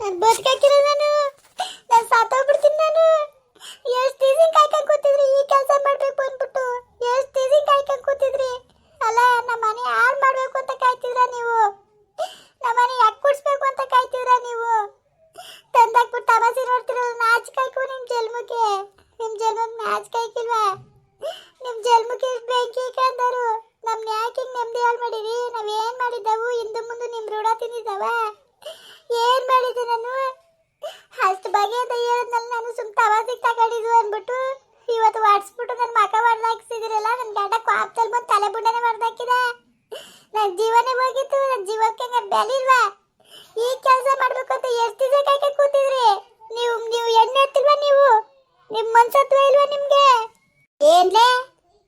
ನಾನು ಬದುಕಾಕಿಲ್ಲ ನಾನು. ನಾನು ಸಾತೋಗ್ಬಿಡ್ತೀನಿ ನಾನು. ಎಷ್ಟು ದಿವಸ ಕಾಯ್ಕೊಂಡು ಕೂತಿದ್ರಿ? ಈ ಕೆಲಸ ಮಾಡಬೇಕು ಅಂದ್ಬಿಟ್ಟು ಎಷ್ಟು ದಿವಸ ಕಾಯ್ಕೊಂಡು ಕೂತಿದ್ರಿ? ಅಲ್ಲ ನಮ್ಮ ಮನೆ ಹಾಳು ಮಾಡಬೇಕು ಅಂತ ಕಾಯ್ತಿದ್ರ ನೀವು? ನಮ್ಮ ಮನೆ ಯಾಕೆ ಕುಡಿಸ್ಬೇಕು ಅಂತ ಕಾಯ್ತಿದ್ರ ನೀವು ತಂದಾಕ್ಬಿಟ್ಟು ತಮಾಸೆ ನೋಡ್ತಿರಲ್ಲ ನಾಚಿಕಾಯ್ಕು ನಿಮ್ಮ ಜನ್ಮಕ್ಕೆ ನಿಮ್ಮ ಜನ್ಮಕ್ಕೆ ನಾಚಿಕಾಯ್ಕಿಲ್ವಾ ನಿಮ್ಮ ಜನ್ಮಕ್ಕೆ ಬೆಂಕಿ ಕಂದರು ನಮ್ನ ಯಾಕೆ ಹಿಂಗೆ ನೆಮ್ಮದಿ ಹಾಳು ಮಾಡಿರಿ ನಾವೇನು ಮಾಡಿದ್ದವು ಹಿಂದೆ ಮುಂದೆ ನಿಮ್ಮ ಋಣ ತಿಂದಿದ್ದಾವ ಏನು ಮಾಡಿದ್ದೆ ನಾನು ಅಷ್ಟು ಬಗೆಯಿಂದ ಹೇಳಿದ್ನಲ್ಲ ನಾನು ಸುಮ್ ತವಾಸಿಗೆ ತಗೊಂಡಿದ್ದು ಅಂದ್ಬಿಟ್ಟು ಇವತ್ತು ವಾಡ್ಸ್ಬಿಟ್ಟು ನನ್ನ ಮಕ ಹೊಡೆದಾಕ್ಸಿದಿರಲ್ಲ ನನ್ನ ಗಂಡ ಕಾಪ್ತಲ್ಲಿ ಬಂದು ತಲೆ ಬುಂಡನೆ ಹೊಡೆದಾಕಿದ ನನ್ನ ಜೀವನೇ ಹೋಗಿತ್ತು ನನ್ನ ಜೀವಕ್ಕೆ ಹಂಗೆ ಬೆಲೆ ಇಲ್ವಾ ಈ ಕೆಲಸ ಮಾಡ್ಬೇಕು ಅಂತ ಎಷ್ಟು ದಿವಸ ಕಾಯ್ಕೆ ಕೂತಿದ್ರಿ ನೀವು ನೀವು ಎಣ್ಣೆ ಎತ್ತಿಲ್ವಾ ನೀವು ನಿಮ್ಮ ಮನ್ಸತ್ವ ಇಲ್ವಾ ನಿಮ್ಗೆ ಏನ್ಲೇ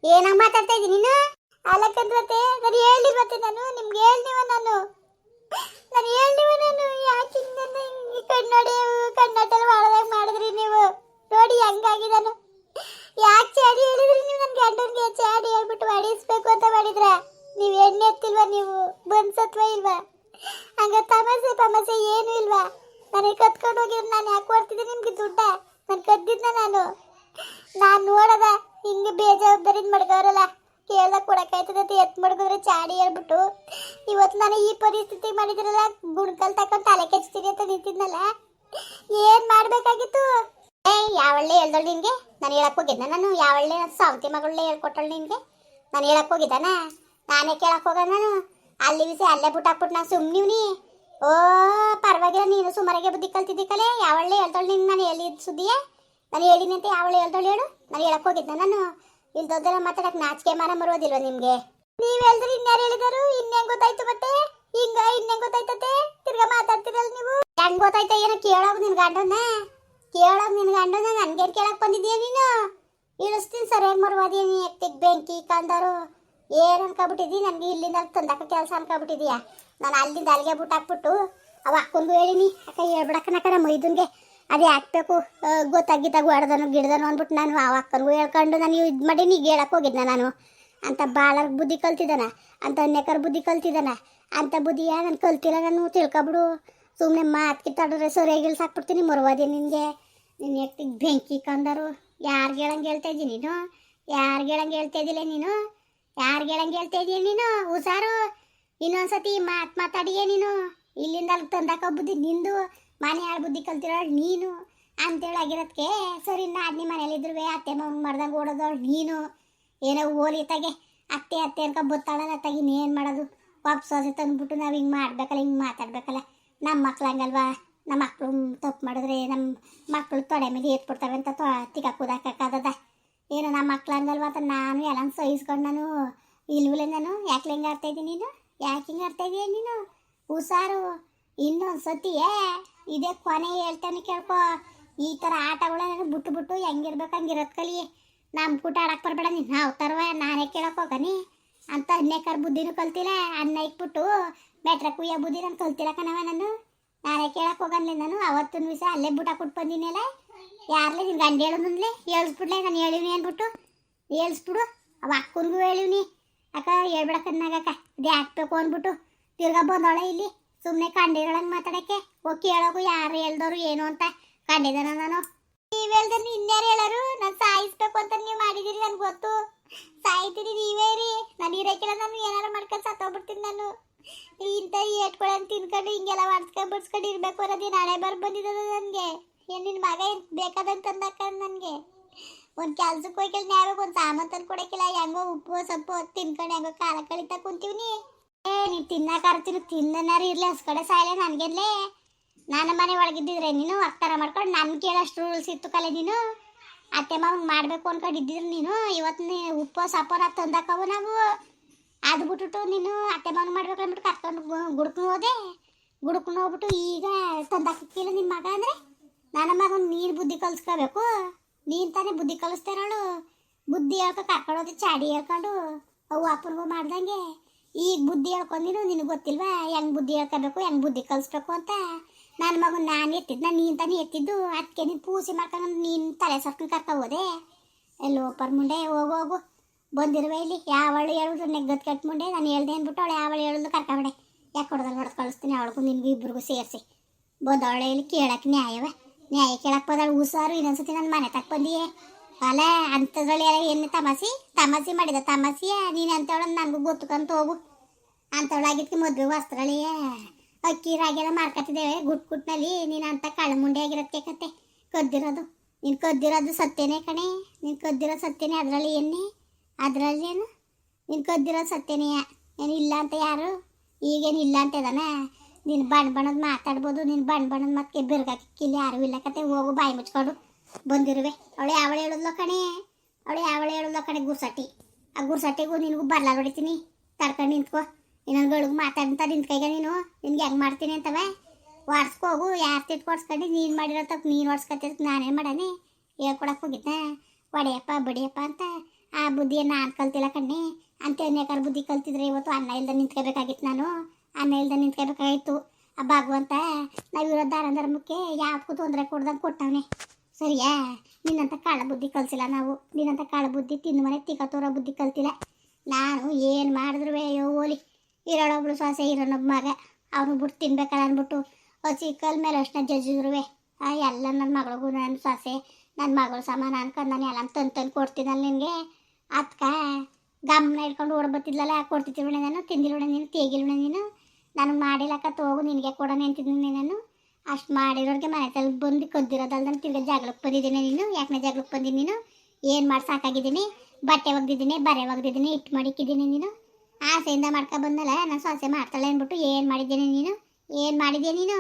ಏನಾಗ ಮಾತಾಡ್ತಾ ಇದ್ದೀನಿ ನೀನು ಅಲ್ಲಕ್ಕಂದ್ರತೆ ನಾನು ಹೇಳಿರ್ವತ್ತೆ ನಾನು ನಿಮ್ಗೆ ಹೇಳ್ನಿವ ನಾನು ನಾನು ಹೇಳ್ನಿವ ನಾನು ಯಾಕೆ ಹಿಂಗೆ ನನ್ನ ಹಿಂಗೆ ಕಣ್ಣಾಡಿ ಕಣ್ಣಾಟಲ್ಲಿ ಹೊಡೆದಾಗ ಮಾಡಿದ್ರಿ ನೀವು ನೋಡಿ ಹಂಗಾಗಿ ನಾನು ಯಾಕೆ ಚಾಡಿ ಹೇಳಿದ್ರಿ ನೀವು ನನ್ನ ಗಂಡನಿಗೆ ಚಾಡಿ ಹೇಳ್ಬಿಟ್ಟು ಹೊಡಿಸ್ಬೇಕು ಅಂತ ಮಾಡಿದ್ರ ನೀವು ಎಣ್ಣೆ ಎತ್ತಿಲ್ವಾ ನೀವು ಬನ್ಸತ್ವ ಇಲ್ವಾ ಹಂಗ ತಮಾಸೆ ತಮಾಸೆ ಏನು ಇಲ್ವಾ ನನಗೆ ಕತ್ಕೊಂಡು ಹೋಗಿದ್ರೆ ನಾನು ಯಾಕೆ ಕೊಡ್ತಿದ್ದೆ ನಿಮ್ಗೆ ದುಡ್ಡ ನಾನು ಕದ್ದಿದ್ನ ನಾನು. ನಾನು ನೋಡದ, ಹಿಂಗೆ ಬೇಜವಾಬ್ದಾರಿ ಮಡ್ಗವ್ರಲ್ಲ ಕೇಳ್ದ ಕೊಡಕಾಯ್ತದ ಎತ್ ಮಡ್ಗಿದ್ರೆ ಚಾಡಿ ಹೇಳ್ಬಿಟ್ಟು, ಇವತ್ತು ನಾನು ಈ ಪರಿಸ್ಥಿತಿ ಮಾಡಿದ್ರಲ್ಲ, ಗುಣಕಲ್ ತಕೊಂಡು ತಲೆ ಕೆಚ್ತೀನಿ ಅಂತ ನಿಂತಿದ್ನಲ್ಲ. ಏನ್ ಮಾಡ್ಬೇಕಾಗಿತ್ತು? ಏ, ಯಾವಳ್ಳೆ ಹೇಳ್ದಳು ನಿನ್ಗೆ? ನಾನು ಹೇಳಕ್ ಹೋಗಿದ್ನ ನಾನು. ಯಾವಳ್ಳೆ ಸಾವಂತಿ ಮಗಳೇ ಹೇಳ್ಕೊಟ್ಟಳು ನಿನ್ಗೆ? ನಾನು ಹೇಳಕ್ ಹೋಗಿದ್ದಾನ? ನಾನೇ ಕೇಳಕ್ ಹೋಗ ನಾನು. ಅಲ್ಲಿ ಬಿಸಿ ಅಲ್ಲೇ ಬಿಟ್ಟು ಹಾಕ್ಬಿಟ್ಟು ನಾನು ಸುಮ್ಮನಿವ್ನಿ ಓ, ಪರವಾಗಿಲ್ಲ ನೀನು ಸುಮಾರಿಗೆ ಬುದ್ಧಿ ಕಲ್ತಿದ್ದಿ ಕಲೆ. ಯಾವಳ್ಳೆ ಹೇಳ್ದಳು ನಿನ್ ನಾನು ಎಲ್ಲಿದ್ದ ಸುದ್ದಿಯ? ನಾನು ಹೇಳಿನಂತೆ ಯಾವಳು ಹೇಳ್ದಳು ಹೇಳು? ನಾನು ಹೇಳಕ್ ಹೋಗಿದ್ದೆ ನಾನು? ಇಲ್ಲಿ ದೊಡ್ಡ ಮಾತಾಡಕ್ ನಾಚಿಕೆ ಮಾನ ಬರೋದಿಲ್ವ ನಿಮ್ಗೆ? ನೀವ್ ಹೇಳಿದ್ರಿ ಇನ್ಯಾರು ಹೇಳಿದರು? ಇನ್ನೇನ್ ಗೊತ್ತಾಯ್ತು ಮತ್ತೆ ಹಿಂಗ, ಇನ್ನೇನ್ ಗೊತ್ತಾಯ್ತತೆ? ತಿರ್ಗಾ ಮಾತಾಡ್ತಿರಲ್ಲ ನೀವು? ಹೆಂಗ್ ಗೊತ್ತಾಯ್ತ ಏನೋ ಕೇಳೋಗ್ ನಿನ್ ಗಂಡನ ಕೇಳೋಗ್ ನಿನ್ ಗಂಡನ ನನ್ಗೇನ್ ಕೇಳಕ್ ಬಂದಿದ್ಯಾ ನೀನು? ಇಳಿಸ್ತೀನಿ ಸರಿಯಾಗಿ ಮರುವಾದಿ ನೀ ಎತ್ತಿಗ್ ಬೆಂಕಿ ಕಂದರು? ಏನ್ ಅನ್ಕೊಬಿಟ್ಟಿದ್ದಿ ನನ್ಗೆ ಇಲ್ಲಿಂದ ತಂದಕ ಕೆಲಸ ಅನ್ಕೊಬಿಟ್ಟಿದ್ಯಾ? ನಾನು ಅಲ್ಲಿಂದ ಅಲ್ಲಿಗೆ ಬಿಟ್ಟು ಹಾಕ್ಬಿಟ್ಟು ಅವ ಅಕ್ಕಂದು ಹೇಳಿನಿ. ಅಕ್ಕ ಹೇಳ್ಬಿಡಕ್ಕ ನಕ್ಕ ಮೈದುನ್ಗೆ ಅದೇ ಹಾಕ್ಬೇಕು ಗೊತ್ತಾಗಿದ್ದಾಗ ಹೊಡೆದನು ಗಿಡದನು ಅಂದ್ಬಿಟ್ಟು ನಾನು ಆ ಅಕ್ಕನಿಗೂ ಹೇಳ್ಕೊಂಡು ನಾನು ಇದು ಮಾಡಿ ನೀ ಹೇಳಕ್ಕೆ ಹೋಗಿದ್ನ ನಾನು. ಅಂತ ಭಾಳ ಬುದ್ಧಿ ಕಲ್ತಿದ್ದಾನ, ಅಂತ ನೆಕರ್ ಬುದ್ಧಿ ಕಲ್ತಿದ್ದಾನ, ಅಂತ ಬುದ್ಧಿಯ ನಾನು ಕಲ್ತಿಲ್ಲ ನಾನು ತಿಳ್ಕೊಬಿಡು. ಸುಮ್ಮನೆ ಮಾತು ಕಿತ್ತಾಡಿದ್ರೆ ಸರಿಯಾಗಿ ಸಾಕ್ಬಿಡ್ತೀನಿ ಮರುವಾದಿ ನಿನಗೆ. ನಿನ್ನ ಎತ್ತಿಗೆ ಬೆಂಕಿ ಕಂದರು. ಯಾರಿಗೆ ಹೇಳಂಗೆ ಹೇಳ್ತಾ ಇದ್ದೀನಿ ನೀನು? ಯಾರಿಗೆ ಹೇಳಂಗೆ ಹೇಳ್ತಾ ಇದ್ದಿಲ್ಲ ನೀನು? ಯಾರಿಗೆ ಹೇಳಂಗೆ ಹೇಳ್ತಾ ಇದೀಯ ನೀನು? ಹುಷಾರು? ಇನ್ನೊಂದ್ಸತಿ ಮಾತು ಮಾತಾಡಿಯೇ ನೀನು? ಇಲ್ಲಿಂದ ಅಲ್ಲಿ ತಂದಾಕ ಬುದ್ಧಿ ನಿಂದು. ಮನೆ ಆಳು ಬುದ್ಧಿ ಕಲ್ತಿರೋ ನೀನು ಅಂತೇಳಿ ಆಗಿರೋದಕ್ಕೆ ಸರಿ ನಾದ್ನಿ ಮನೇಲಿದ್ರು ಅತ್ತೆ ಮಗ ಮಾಡ್ದಂಗೆ ಓಡೋದವಳು ನೀನು. ಏನೋ ಓಲಿ ತಗೆ. ಅತ್ತೆ ಅತ್ತೆ ಅನ್ಕೊ ಬತ್ತಾಳಲ್ಲ ತಗಿ ಏನು ಮಾಡೋದು? ವಾಪಸ್ ಸೊಸೆ ತಂದ್ಬಿಟ್ಟು ನಾವು ಹಿಂಗೆ ಮಾಡ್ಬೇಕಲ್ಲ, ಹಿಂಗೆ ಮಾತಾಡ್ಬೇಕಲ್ಲ. ನಮ್ಮ ಮಕ್ಳು ಹಂಗಲ್ವಾ? ನಮ್ಮ ಮಕ್ಕಳು ತಪ್ಪು ಮಾಡಿದ್ರೆ ನಮ್ಮ ಮಕ್ಕಳು ತೊಡೆ ಮೇಲೆ ಏತ್ಬಿಡ್ತವೆ ಅಂತ ತೊ ತಿಕ್ಕ ಕೂದಾಕದ ಏನೋ ನಮ್ಮ ಮಕ್ಳು ಹಂಗಲ್ವಾ ಅಂತ ನಾನು ಎಲ್ಲ ಸಹಿಸ್ಕೊಂಡು ನಾನು ಇಲ್ವಲೇ ನಾನು ಯಾಕೆ ಹಿಂಗೆ ಆಡ್ತಾಯಿದ್ದೀನಿ ನೀನು? ಯಾಕೆ ಹಿಂಗೆ ಆಡ್ತಾಯಿದ್ದೀಯ ನೀನು? ಹುಷಾರು. ಇನ್ನೊಂದು ಸತಿಯೇ ಇದೇ ಕೊನೆ ಹೇಳ್ತಾನೆ ಕೇಳ್ಕೊ. ಈ ಥರ ಆಟಗಳನ್ನ ಬಿಟ್ಟು ಬಿಟ್ಟು ಹೆಂಗಿರ್ಬೇಕು ಹಂಗಿರೋದು ಕಲಿ. ನಮ್ಮ ಊಟ ಆಡಕ್ಕೆ ಬರಬೇಡ ನೀನು. ನಾವು ತರುವ ನಾನೇ ಕೇಳಕ್ಕೆ ಹೋಗನಿ. ಅಂತ ಅನ್ನೇಕರ್ ಬುದ್ಧಿನೂ ಕಲ್ತಿಲ್ಲ, ಅನ್ನ ಇಕ್ಬಿಟ್ಟು ಬೆಟ್ರ ಕುಯ್ಯ ಬುದ್ಧಿ ನಾನು ಕಲ್ತಿಲ್ಲ ಕಣವ ನಾನು. ನಾನೇ ಕೇಳಕ್ಕೆ ಹೋಗನ್ಲಿ ನಾನು. ಅವತ್ತಿನ ವಿಷಯ ಅಲ್ಲೇ ಬುಟ ಹಾಕ್ಬಿಟ್ಟು ಬಂದಿನಲ್ಲ ಯಾರ್ಲೆ ನಿನ್ ಗಂಡ ಹೇಳೋದಂದ್ಲೆ ಹೇಳ್ಸ್ಬಿಡ್ಲೆ, ನಾನು ಹೇಳಿವ್ನಿ ಅಂದ್ಬಿಟ್ಟು. ಹೇಳ್ಸ್ಬಿಡು, ಅವ ಅಕ್ಕನಿಗೂ ಹೇಳಿವ್ನಿ ಅಕ್ಕ ಹೇಳ್ಬಿಡಕ್ಕನ್ನಾಗಕ್ಕ ಇದೇ ಹಾಕ್ಬೇಕು ಅಂದ್ಬಿಟ್ಟು. ತಿರ್ಗಾ ಬಂದವಳೆ ಇಲ್ಲಿ. ಸುಮ್ಮನೆ ಕಂಡಿರೋಳಂಗೆ ಮಾತಾಡಕ್ಕೆ ಓ ಕೇಳೋಕು ಯಾರು ಹೇಳ್ದವ್ರು ಏನು ಅಂತ. ಕಂಡಿದ್ದಾನ ನಾನು. ನೀವು ಹೇಳ್ದ್ರೆ ಇನ್ಯಾರು ಹೇಳೋರು? ನಾನು ಸಾಯಿಸ್ಬೇಕು ಅಂತ ನೀವು ಮಾಡಿದಿರಿ ನನ್ಗೆ ಗೊತ್ತು. ಸಾಯ್ತೀರಿ ನೀವೇ ರೀ. ನಾನು ಇರೋಕ್ಕಿಲ್ಲ, ನಾನು ಏನಾರು ಮಾಡ್ಕೊಂಡು ಸತ್ತೋಗ್ಬಿಡ್ತೀನಿ ನಾನು. ಇಂಥ ಏಟ್ಕೊಳ್ಳ ತಿನ್ಕೊಂಡು ಹಿಂಗೆಲ್ಲ ಒಡ್ಸ್ಕೊಂಡು ಬಿಡ್ಸ್ಕೊಂಡು ಇರಬೇಕು ಅನ್ನೋದು ನಾಳೆ ಬರ್ ಬಂದಿದ್ದದ ನನಗೆ. ಏನು ನಿನ್ನ ಮಗ ಏನು ಬೇಕಾದಂಗೆ ನನಗೆ? ಒಂದು ಕೆಲ್ಸಕ್ಕೆ ಹೋಗಿಲ್ಲ ನ್ಯಾವಾಗ ಒಂದು ಸಾಮಾನು ತಂದು ಕೊಡೋಕ್ಕಿಲ್ಲ ಹೆಂಗೋ ಉಪ್ಪು, ಸೊಪ್ಪು ತಿನ್ಕೊಂಡು ಹೆಂಗೋ ಕಾಲ ಕಳಿತಾ ಕುಂತೀವಿ ಏ, ನೀನು ತಿನ್ನಕಾರ್ತೀನಿ ತಿನ್ನನಾರು ಇರ್ಲಿ ಹಸ್ಕಡೆ ಸಾಯಲೆ ನನಗೆಲ್ಲೇ ನಾನು ಮನೆ ಒಳಗಿದ್ದಿದ್ರೆ ನೀನು ಅಕ್ತರ ಮಾಡ್ಕೊಂಡು ನನ್ನ ಕೇಳಷ್ಟು ರೂಲ್ಸ್ ಇತ್ತು ಕಲೆ ನೀನು. ಅತ್ತೆ ಮಾವನ್ ಮಾಡಬೇಕು ಅನ್ಕೊಂಡಿದ್ದಿದ್ರು ನೀನು ಇವತ್ತು ನೀ ಉಪ್ಪು ಸಪ್ಪನ ತಂದಾಕವು ನಾವು. ಅದು ಬಿಟ್ಬಿಟ್ಟು ನೀನು ಅತ್ತೆ ಮಾವನ್ ಮಾಡ್ಬೇಕು ಅಂದ್ಬಿಟ್ಟು ಕರ್ಕೊಂಡು ಗುಡ್ಕೊಂಡು ಹೋದೆ. ಗುಡ್ಕೊಂಡು ಹೋಗ್ಬಿಟ್ಟು ಈಗ ತಂದಾಕಿಲ್ಲ ನಿಮ್ಮ ಮಗ ಅಂದರೆ? ನನ್ನ ಮಗನ ನೀನು ಬುದ್ಧಿ ಕಲಿಸ್ಕೋಬೇಕು. ನೀನು ತಾನೇ ಬುದ್ಧಿ ಕಲಿಸ್ತಾರಳು. ಬುದ್ಧಿ ಹೇಳ್ಕೊ ಕರ್ಕೊಂಡೋದೆ ಚಾಡಿ ಹೇಳ್ಕೊಂಡು ಅವು ಅಪ್ಪನಿಗೂ ಮಾಡ್ದಂಗೆ. ಈಗ ಬುದ್ಧಿ ಹೇಳ್ಕೊಂಡಿನು ನಿನಗೆ ಗೊತ್ತಿಲ್ವಾ? ಹೆಂಗ್ ಬುದ್ಧಿ ಹೇಳ್ಕೋಬೇಕು ಹೆಂಗೆ ಬುದ್ಧಿ ಕಲಿಸ್ಬೇಕು ಅಂತ? ನನ್ನ ಮಗನ ನಾನು ಎತ್ತಿದ್ನ ನೀನು ತಾನೇ ಎತ್ತಿದ್ದು ಅದಕ್ಕೆ ನೀನು ಪೂಸಿ ಮಾಡ್ಕೊಂಡು ನೀನು ತಲೆ ಸರ್ಕೊಂಡು ಕರ್ಕೊ ಹೋದೆ. ಎಲ್ಲೋ ಪರ್ ಮುಂಡೆ ಹೋಗು ಹೋಗು. ಬಂದಿರುವ ಇಲ್ಲಿ ಯಾವಳು ಹೇಳಿದ್ರು ನೆಗ್ಗದ್ ಕಟ್ ಮುಂಡೆ ನಾನು ಹೇಳ್ದೆ ಅಂದ್ಬಿಟ್ಟು ಅವಳು ಯಾವಳು ಹೇಳಿದ್ರು ಕರ್ಕೊಂಡೆ ಯಾಕೆ ಹೊಡೆದಲ್ಲಿ ಹೊಡೆದು ಕಳಿಸ್ತೀನಿ ಅವಳಿಗೂ, ನಿನಗೂ ಇಬ್ಬರಿಗೂ ಸೇರಿಸಿ. ಬಂದವಳೆ ಇಲ್ಲಿ ಕೇಳಕ್ಕೆ ನ್ಯಾಯವೇ. ನ್ಯಾಯ ಕೇಳಕ್ಕೆ ಹೋದಾಳು ಹುಷಾರು, ಇನ್ನೊಂದ್ಸತಿ ನನ್ನ ಮನೆ ತಕ್ಕ ಬಂದಿಯೇ. ಅಲ್ಲ ಅಂಥದ್ರಲ್ಲಿ ಏನು ತಮಾಸಿ ತಮಾಸಿ ಮಾಡಿದ ತಮಾಸಿಯ ನೀನು ಅಂಥವಳ ನನಗೂ ಗೊತ್ತುಕಂತ ಹೋಗು. ಅಂಥವಳಾಗಿದ್ದಕ್ಕೆ ಮದುವೆ ವಸ್ತ್ರಳಿಯ ಅಕ್ಕಿ ರಾಗೆಲ್ಲ ಮಾರ್ಕತ್ತಿದ್ದೇವೆ. ಗುಟ್ ಗುಟ್ನಲ್ಲಿ ನೀನು ಅಂತ ಕಳ್ಳಮುಂಡೆ ಆಗಿರತ್ತೆ ಕತೆ. ಕದ್ದಿರೋದು. ನೀನು ಕದ್ದಿರೋದು ಸತ್ಯನೇ ಕಣೆ. ನೀನು ಕದ್ದಿರೋ ಸತ್ಯನೇ ಅದರಲ್ಲಿ ಏನೇ ಅದರಲ್ಲಿ ಏನು? ನೀನು ಕದ್ದಿರೋದು ಸತ್ಯನೇಯ ಏನು ಇಲ್ಲ ಅಂತ ಯಾರು? ಈಗೇನು ಇಲ್ಲ ಅಂತ ಇದಾನ ನೀನು ಬಣ್ಣ ಬಣ್ಣದ ಮಾತಾಡ್ಬೋದು. ನೀನು ಬಣ್ಣ ಬಣ್ಣದ ಮತ್ತೆ ಬಿರ್ಗಾಕಿಲ್ಲ ಯಾರು ಇಲ್ಲ ಕತೆ. ಹೋಗು, ಬಾಯಿ ಮುಚ್ಕೊಂಡು. ಬಂದಿರುವೆ. ಅವಳೆ ಅವಳೆ ಹೇಳೋದ್ಲ ಕಣೆ? ಅವಳೆ ಅವಳೆ ಹೇಳೋದ್ಲ ಕಣೆ ಗುರ್ಸಟ್ಟಿ ಆ ಗುರ್ಸಟ್ಟಿಗೂ ನಿನಗೂ ಬರ್ಲಾ ಹೊಡಿತೀನಿ. ತಡ್ಕೊಂಡು ನಿಂತ್ಕೋ. ಇನ್ನೊಂದು ಗಳಿಗೆ ಮಾತಾಡ್ತಾ ನಿಂತ್ಕೈಗ ನೀನು. ನಿನ್ಗೆ ಹೆಂಗೆ ಮಾಡ್ತೀನಿ ಅಂತವೆ? ಹೋಗು. ಯಾರು ತಿಟ್ಟು ಕೊಡ್ಸ್ಕೊಂಡು ನೀನು ಮಾಡಿರೋ ತಪ್ಪು ನೀನು ಹೊಡ್ಸ್ಕೊತಿದ್ ನಾನೇ ಮಾಡಾನೆ. ಹೇಳ್ಕೊಡಕ್ಕೆ ಹೋಗಿದ್ದೆ ಒಡೆಯಪ್ಪ, ಬಡಿಯಪ್ಪ ಅಂತ. ಆ ಬುದ್ಧಿಯನ್ನು ನಾನು ಕಲ್ತಿಲ್ಲ ಕಣ್ಣಿ. ಅಂತ ಅನೇಕಾರ ಬುದ್ಧಿ ಕಲ್ತಿದ್ರೆ ಇವತ್ತು ಅನ್ನ ಇಲ್ದ ನಿಂತ್ಕೋಬೇಕಾಗಿತ್ತು ನಾನು. ಅನ್ನ ಇಲ್ದ ನಿಂತ್ಕೋಬೇಕಾಗಿತ್ತು. ಆ ಭಗವಂತ ನಾವಿರೋ ದಾರ ಧರ್ಮಕ್ಕೆ ಯಾವಕ್ಕೂ ತೊಂದರೆ ಕೊಡ್ದಂಗೆ ಕೊಟ್ಟವನೆ. ಸರಿಯಾ? ನಿನ್ನಂತ ಕಾಳ ಬುದ್ಧಿ ಕಲಿಸಿಲ್ಲ ನಾವು. ನಿನ್ನಂತ ಕಾಳ ಬುದ್ಧಿ ತಿಂದು ಮನೆ ತಿಕ್ಕತೋರೋ ಬುದ್ಧಿ ಕಲ್ತಿಲ್ಲ. ನಾನು ಏನು ಮಾಡಿದ್ರು ಅಯ್ಯೋ ಓಲಿ. ಇರೋಳೊಬ್ಳು ಸ್ವಾಸೆ ಇರೋನೊಬ್ಬ ಮಗ. ಅವನು ಬಿಟ್ಟು ತಿನ್ಬೇಕಲ್ಲ ಅಂದ್ಬಿಟ್ಟು ಹಸಿ ಕಲ್ ಮೇಲೆ ಅಷ್ಟು ಜಜ್ಜಿದ್ರುವೆ ಎಲ್ಲ ನನ್ನ ಮಗಳಿಗೂ ನನ್ನ ಸ್ವಾಸೆ ನನ್ನ ಮಗಳು ಸಮಾನ ಅನ್ಕೊಂಡು ನಾನು ಎಲ್ಲ ತಂದು ತಂದು ಕೊಡ್ತಿದ್ದಲ್ಲ ನಿನಗೆ. ಅದಕ್ಕ ಗಮನ ಇಟ್ಕೊಂಡು ಓಡ್ಬತ್ತಿದ್ಲಲ್ಲ ಕೊಡ್ತಿದ್ದಿಲ್ವಣ ನಾನು ತಿಂದಿರೋಣ ನೀನು ತೇಗಿಲ್ವಣ ನೀನು. ನಾನು ಮಾಡಿಲ್ಲಕ್ಕ, ತೋಗು, ನಿನಗೆ ಕೊಡೋಣ ಅಂತಿದ್ದೀನಿ ನಾನು. ಅಷ್ಟು ಮಾಡಿರೋರಿಗೆ ಮನೆ ತಲೆ ಬಂದು ಕದ್ದಿರೋದಲ್ದ ತಿರ್ಗಿ ಜಗಳಕ್ಕೆ ಬಂದಿದ್ದೀನಿ ನೀನು, ಯಾಕನೇ ಜಗಳಕ್ಕೆ ಬಂದಿದ್ದೀನಿ ನೀನು? ಏನು ಮಾಡಿ ಸಾಕಾಗಿದ್ದೀನಿ? ಬಟ್ಟೆ ಒಗ್ದಿದ್ದೀನಿ, ಬರೆ ಒಗ್ದಿದ್ದೀನಿ ಇಟ್ಟು ಮಾಡಿಕ್ಕಿದ್ದೀನಿ ನೀನು? ಆಸೆಯಿಂದ ಮಾಡ್ಕೊ ಬಂದಲ್ಲ, ನಾನು ಸೊಸೆ ಮಾಡ್ತಾಳೆ ಅಂದ್ಬಿಟ್ಟು ಏನು ಮಾಡಿದ್ದೀನಿ ನೀನು? ಏನು ಮಾಡಿದ್ಯಾ ನೀನು?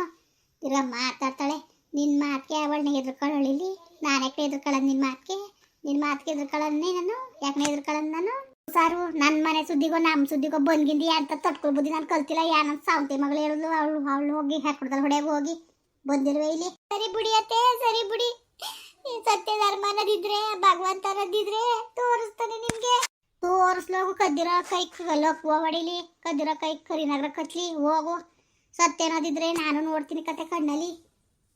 ತಿರ್ಗ ಮಾತಾಡ್ತಾಳೆ ನಿನ್ನ ಮಾತಿಗೆ ಅವಳನ್ನ ಎದುರ್ಕೊಳ್ಳಿ ನಾನು ಯಾಕೆ ನಿನ್ನ ಮಾತಿಗೆ? ನಿನ್ನ ಮಾತಿಗೆ ಎದುರ್ಕೊಳ್ಳೋದೇ ನಾನು? ಯಾಕೆ ಎದುರ್ಕೊಳ್ಳೋದು ನಾನು? ಸಾರು ನನ್ನ ಮನೆ ಸುದ್ದಿಗೋ ನಮ್ಮ ಸುದ್ದಿಗೋ ಬಂದ್ಗಿಂದಿ ಅಂತ ತಟ್ಕೊಳ್ಬೋದು ನಾನು ಕಲ್ತಿಲ್ಲ. ಯಾನ ಸಾವಂತಿ ಮಗಳು ಹೇಳಿದ್ಲು, ಅವಳು ಅವಳು ಹೋಗಿ ಹಾಕೊಡ್ದಲ್ಲ ಹೊಡೆಗೆ ಹೋಗಿ. ಬಂದಿಲ್ವೇ ಇಲ್ಲಿ. ಸರಿ ಬಿಡಿ ಅತ್ತೆ, ಸರಿ ಬಿಡಿ. ಸತ್ಯ ಧರ್ಮನದಿದ್ರೆ ಅನ್ನೋದಿದ್ರೆ ಭಗವಂತ ಅನ್ನೋದಿದ್ರೆ ತೋರಿಸ್ತಾನೆ ನಿಮ್ಗೆ. ತೋರಿಸ್ಲೋಗು ಕದ್ದಿರ ಕೈ ಲೋಕ ಹೊಡಿಲಿ ಕದ್ದಿರ ಕೈ ಕರಿನಗರ ಕತ್ಲಿ, ಹೋಗು. ಸತ್ಯ ಅನ್ನೋದಿದ್ರೆ ನಾನು ನೋಡ್ತೀನಿ ಕತೆ ಕಣ್ಣಲ್ಲಿ.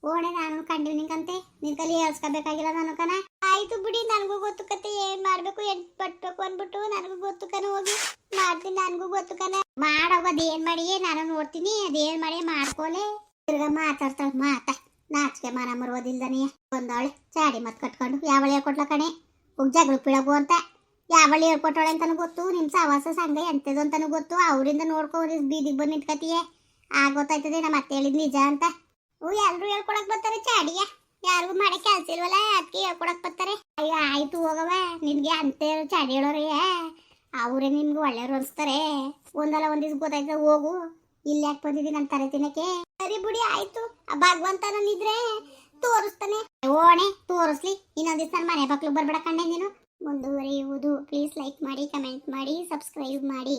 ಓಣೆ ನಾನು ಕಂಡಿವಿ ನಿಂಗಂತೆ. ನಿನ್ ಕಲಿ ಹೇಳ್ಸ್ಕೋಬೇಕಾಗಿಲ್ಲ ನಾನು ಕಣ. ಆಯ್ತು ಬಿಡಿ, ನನಗೂ ಗೊತ್ತು ಕತೆ, ಏನ್ ಮಾಡ್ಬೇಕು, ಏನ್ ಪಟ್ಬೇಕು ಅನ್ಬಿಟ್ಟು ನನಗೂ ಗೊತ್ತು ಕಣ, ಹೋಗಿ. ಮಾಡ್ತೀನಿ, ನನಗೂ ಗೊತ್ತು ಕಣ. ಮಾಡೋಗ ಅದೇನ್ ಮಾಡಿ, ನಾನು ನೋಡ್ತೀನಿ, ಅದೇನ್ ಮಾಡಿ ಮಾಡ್ಕೊಲೆ. ತಿರ್ಗ ಮಾತಾಡ್ತಾಳ ಮಾತಾ. ನಾಚಿಕೆ ಮಾನ ಮರುವುದಿಲ್ದನೇ ಬಂದವಳೆ ಚಾಡಿ ಮತ್ ಕಟ್ಕೊಂಡು ಯಾವಳಿ ಹೇಳ್ಕೊಟ್ಲ ಕಣೆ? ಹೋಗಿ ಪಿಳಗು ಅಂತ. ಯಾವಳಿ ಹೇಳ್ಕೊಟ್ಟೋಳೆ ಅಂತಾನು ಗೊತ್ತು. ನಿಮ್ ಸವಾಸ ಸಂಘ ಎಂತದು ಅಂತಾನು ಗೊತ್ತು. ಅವರಿಂದ ನೋಡ್ಕೊ ಬೀದಿಗೆ ಬಂದು ನಿಂತ್ಕತಿಯೇ. ಆಗ ಗೊತ್ತಾಯ್ತದೆ ನಮ್ಮ ಅತ್ತೆ ಹೇಳಿದ್ ನಿಜ ಅಂತ. ಓ, ಎಲ್ರು ಹೇಳ್ಕೊಳಕ್ ಬರ್ತಾರೆ ಚಾಡಿಯ. ಯಾರಿಗೂ ಮಾಡಿ ಕೆಲ್ಸ ಇಲ್ವಲ್ಲ ಅದಕ್ಕೆ ಹೇಳ್ಕೊಡಕ್ ಬರ್ತಾರೆ. ಅಯ್ಯೋ, ಆಯ್ತು ಹೋಗವ ನಿನ್ಗೆ ಅಂತ ಚಾಡಿ ಹೇಳೋರೇ. ಅವರೇ ನಿಮ್ಗೆ ಒಳ್ಳೆಯವ್ರು ಅನ್ಸ್ತಾರೆ. ಒಂದಲ್ಲ ಒಂದಿಸ ಗೊತ್ತಾಯ್ತದೆ, ಹೋಗು. ಇಲ್ಲಿ ಯಾಕೆ ಬಂದಿದ್ದೀನಿ ನನ್ನ ತಲೆ ತಿನ್ನಕ್ಕೆ? ಸರಿ ಬಿಡಿ, ಆಯ್ತು. ಆ ಭಗವಂತ ನನ್ನಿದ್ರೆ ತೋರಿಸ್ತಾನೆ. ಓಣೆ ತೋರಿಸ್ಲಿ. ಇನ್ನೊಂದ್ ದಿವಸ ಮನೆ ಬಕ್ಲು ಬರ್ಬೇಡ ಕಂಡೆ ನೀನು. ಮುಂದುವರಿಯುವುದು. ಪ್ಲೀಸ್ ಲೈಕ್ ಮಾಡಿ ಕಮೆಂಟ್ ಮಾಡಿ ಸಬ್ಸ್ಕ್ರೈಬ್ ಮಾಡಿ.